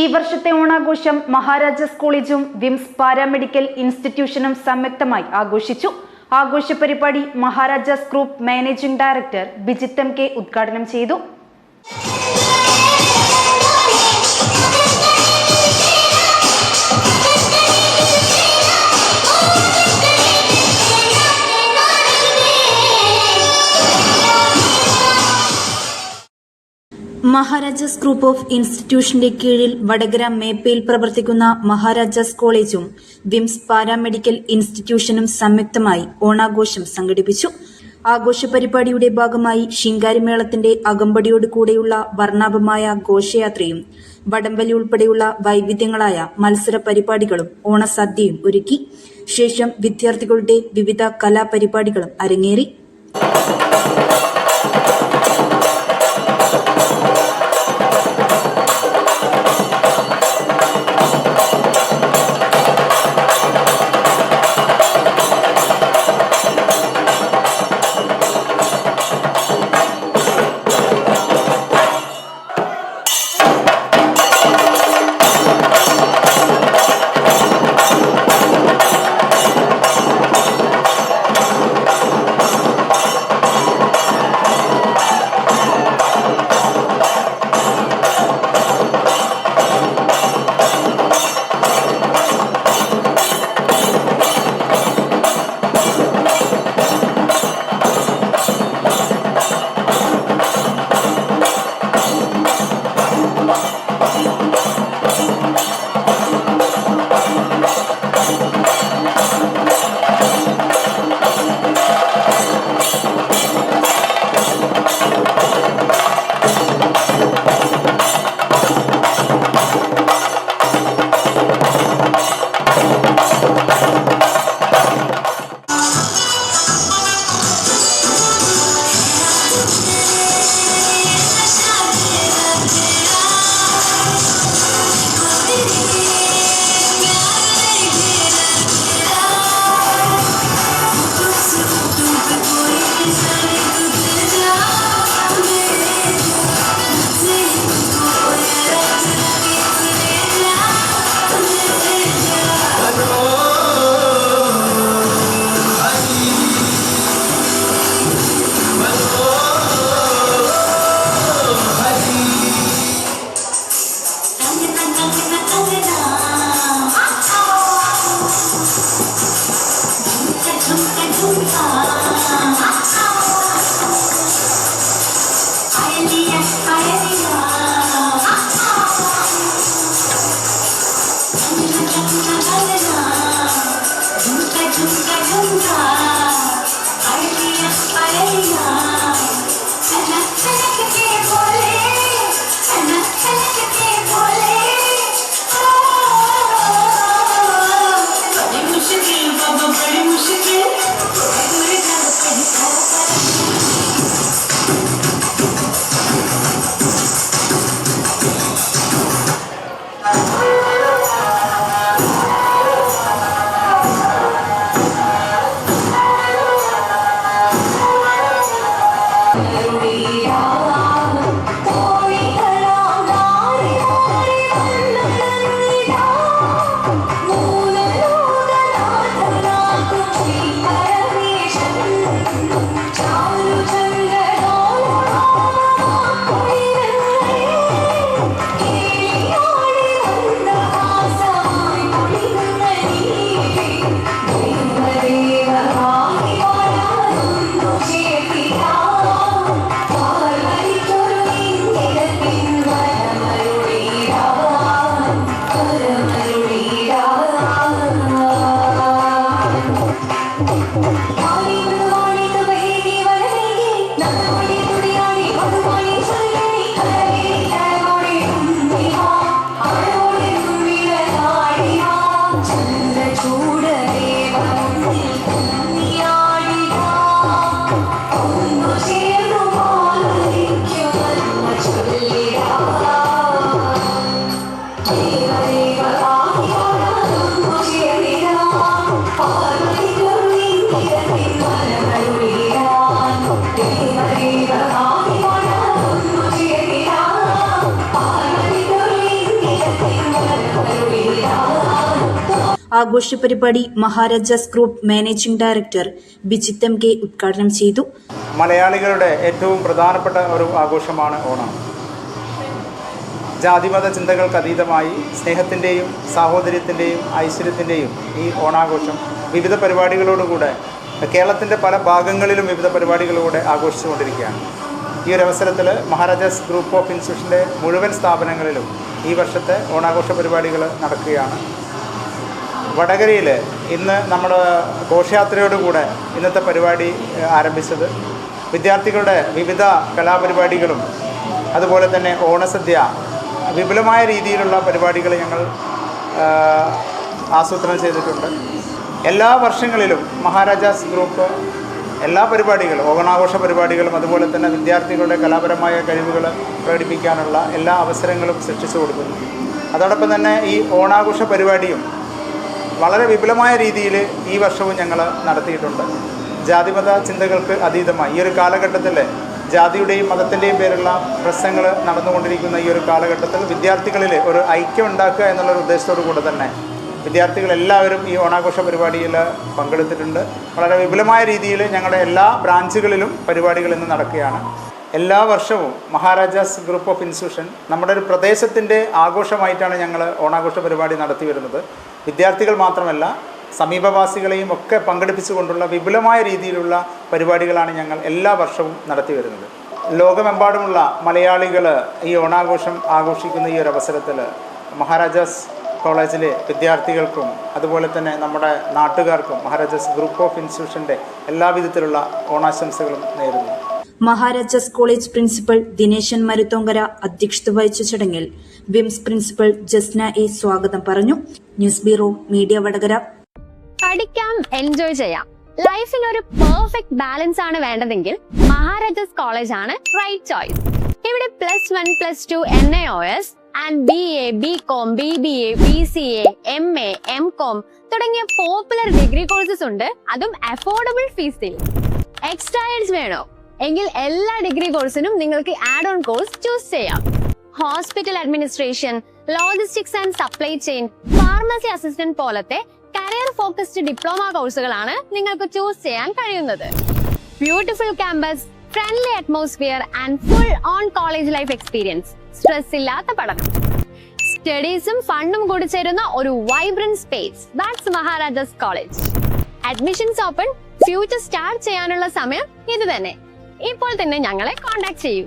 ഈ വർഷത്തെ ഓണാഘോഷം മഹാരാജാസ് കോളേജും വിംസ് പാരാമെഡിക്കൽ ഇൻസ്റ്റിറ്റ്യൂഷനും സംയുക്തമായി ആഘോഷിച്ചു. ആഘോഷ പരിപാടി മഹാരാജാസ് ഗ്രൂപ്പ് മാനേജിംഗ് ഡയറക്ടർ ബിജിത്തം കെ ഉദ്ഘാടനം ചെയ്തു. മഹാരാജാസ് ഗ്രൂപ്പ് ഓഫ് ഇൻസ്റ്റിറ്റ്യൂഷന്റെ കീഴിൽ വടകര മേപ്പയിൽ പ്രവർത്തിക്കുന്ന മഹാരാജാസ് കോളേജും വിംസ് പാരാമെഡിക്കൽ ഇൻസ്റ്റിറ്റ്യൂഷനും സംയുക്തമായി ഓണാഘോഷം സംഘടിപ്പിച്ചു. ആഘോഷ പരിപാടിയുടെ ഭാഗമായി ശിങ്കാരിമേളത്തിന്റെ അകമ്പടിയോട് കൂടെയുള്ള വർണാഭമായ ഘോഷയാത്രയും വടംവലി ഉൾപ്പെടെയുള്ള വൈവിധ്യങ്ങളായ മത്സര പരിപാടികളും ഓണസദ്യയും ഒരുക്കി. ശേഷം വിദ്യാർത്ഥികളുടെ വിവിധ കലാപരിപാടികളും അരങ്ങേറി. ఝుంక ఝుంక ఝుంక అడిగి అస్పరయ్యా ആഘോഷ പരിപാടി Maharajas group managing director Bijith M K ഉദ്ഘാടനം ചെയ്തു. മലയാളികളുടെ ഏറ്റവും പ്രധാനപ്പെട്ട ഒരു ആഘോഷമാണ് ഓണം. ജാതിമത ചിന്തകൾക്ക് അതീതമായി സ്നേഹത്തിന്റെയും സാഹോദര്യത്തിന്റെയും ഐശ്വര്യത്തിന്റെയും ഈ ഓണാഘോഷം വിവിധ പരിപാടികളോടുകൂടെ കേരളത്തിന്റെ പല ഭാഗങ്ങളിലും വിവിധ പരിപാടികളിലൂടെ ആഘോഷിച്ചുകൊണ്ടിരിക്കുകയാണ്. ഈ ഒരു അവസരത്തിൽ മഹാരാജാസ് ഗ്രൂപ്പ് ഓഫ് ഇൻസ്റ്റിറ്റ്യൂഷന്റെ മുഴുവൻ സ്ഥാപനങ്ങളിലും ഈ വർഷത്തെ ഓണാഘോഷ പരിപാടികൾ നടക്കുകയാണ്. വടകരയിൽ ഇന്ന് നമ്മൾ ഘോഷയാത്രയോടുകൂടെ ഇന്നത്തെ പരിപാടി ആരംഭിച്ചത് വിദ്യാർത്ഥികളുടെ വിവിധ കലാപരിപാടികളും അതുപോലെ തന്നെ ഓണസദ്യ വിപുലമായ രീതിയിലുള്ള പരിപാടികൾ ഞങ്ങൾ ആസൂത്രണം ചെയ്തിട്ടുണ്ട്. എല്ലാ വർഷങ്ങളിലും മഹാരാജാസ് ഗ്രൂപ്പ് എല്ലാ പരിപാടികളും ഓണാഘോഷ പരിപാടികളും അതുപോലെ തന്നെ വിദ്യാർത്ഥികളുടെ കലാപരമായ കഴിവുകൾ പ്രകടിപ്പിക്കാനുള്ള എല്ലാ അവസരങ്ങളും സൃഷ്ടിച്ചു കൊടുക്കുന്നു. അതോടൊപ്പം തന്നെ ഈ ഓണാഘോഷ പരിപാടിയും വളരെ വിപുലമായ രീതിയിൽ ഈ വർഷവും ഞങ്ങൾ നടത്തിയിട്ടുണ്ട്. ജാതിമത ചിന്തകൾക്ക് അതീതമായി. ഈ ഒരു കാലഘട്ടത്തിൽ ജാതിയുടെയും മതത്തിന്റെയും പേരുള്ള പ്രശ്നങ്ങൾ നടന്നുകൊണ്ടിരിക്കുന്ന ഈ ഒരു കാലഘട്ടത്തിൽ വിദ്യാർത്ഥികളിൽ ഒരു ഐക്യം ഉണ്ടാക്കുക എന്നുള്ളൊരു ഉദ്ദേശത്തോടു കൂടെ തന്നെ വിദ്യാർത്ഥികളെല്ലാവരും ഈ ഓണാഘോഷ പരിപാടിയിൽ പങ്കെടുത്തിട്ടുണ്ട്. വളരെ വിപുലമായ രീതിയിൽ ഞങ്ങളുടെ എല്ലാ ബ്രാഞ്ചുകളിലും പരിപാടികൾ ഇന്ന് നടക്കുകയാണ്. എല്ലാ വർഷവും മഹാരാജാസ് ഗ്രൂപ്പ് ഓഫ് ഇൻസ്റ്റിറ്റ്യൂഷൻ നമ്മുടെ ഒരു പ്രദേശത്തിന്റെ ആഘോഷമായിട്ടാണ് ഞങ്ങൾ ഓണാഘോഷ പരിപാടി നടത്തി വരുന്നത്. വിദ്യാർത്ഥികൾ മാത്രമല്ല സമീപവാസികളെയും ഒക്കെ പങ്കെടുപ്പിച്ചുകൊണ്ടുള്ള വിപുലമായ രീതിയിലുള്ള പരിപാടികളാണ് ഞങ്ങൾ എല്ലാ വർഷവും നടത്തി വരുന്നത്. ലോകമെമ്പാടുമുള്ള മലയാളികൾ ഈ ഓണാഘോഷം ആഘോഷിക്കുന്ന ഈ ഒരു അവസരത്തിൽ മഹാരാജാസ് കോളേജിലെ വിദ്യാർത്ഥികൾക്കും അതുപോലെ തന്നെ നമ്മുടെ നാട്ടുകാർക്കും മഹാരാജാസ് ഗ്രൂപ്പ് ഓഫ് ഇൻസ്റ്റിറ്റ്യൂഷന്റെ എല്ലാവിധത്തിലുള്ള ഓണാശംസകളും നേരുന്നു. മഹാരാജാസ് കോളേജ് പ്രിൻസിപ്പൽ ദിനേശൻ മരുത്തോങ്കര അധ്യക്ഷത വഹിച്ച ചടങ്ങിൽ വിംസ് പ്രിൻസിപ്പൽ ജസ്ന എ സ്വാഗതം പറഞ്ഞു. News bureau media Vadakara. പഠിക്കാം എൻജോയ് ചെയ്യാം. ലൈഫിന് ഒരു പെർഫെക്റ്റ് ബാലൻസ് ആണ് വേണ്ടതെങ്കിൽ മഹാരാജാസ് കോളേജ് ആണ് റൈറ്റ് ചോയ്സ് ഇവിടെ plus one plus two N A O S and B A B com B B A B C A M A M com തുടങ്ങിയ popular degree courses ഉണ്ട്. അതും affordable ഫീസിൽ എക്സ്ട്രായൽസ് വേണോ? എങ്കിൽ എല്ലാ ഡിഗ്രി കോഴ്സിനും നിങ്ങൾക്ക് ആഡ് ഓൺ കോഴ്സ് ചൂസ് ചെയ്യാം. Hospital administration logistics and supply chain pharmacy assistant പോലത്തെ കരിയർ ഫോക്കസ്ഡ് ഡിപ്ലോമ കോഴ്സുകളാണ് നിങ്ങൾക്ക് ചൂസ് ചെയ്യാൻ കഴിയുന്നത്. Beautiful campus friendly atmosphere and full on college life experience stress ഇല്ലാത്ത പഠനം. സ്റ്റഡീസും ഫണ്ടും കൂടി ചേരുന്ന ഒരു vibrant space that's Maharajas college admissions open future start ചെയ്യാനുള്ള സമയം ഇത് തന്നെ. ഇപ്പോൾ തന്നെ ഞങ്ങളെ കോൺടാക്ട് ചെയ്യൂ.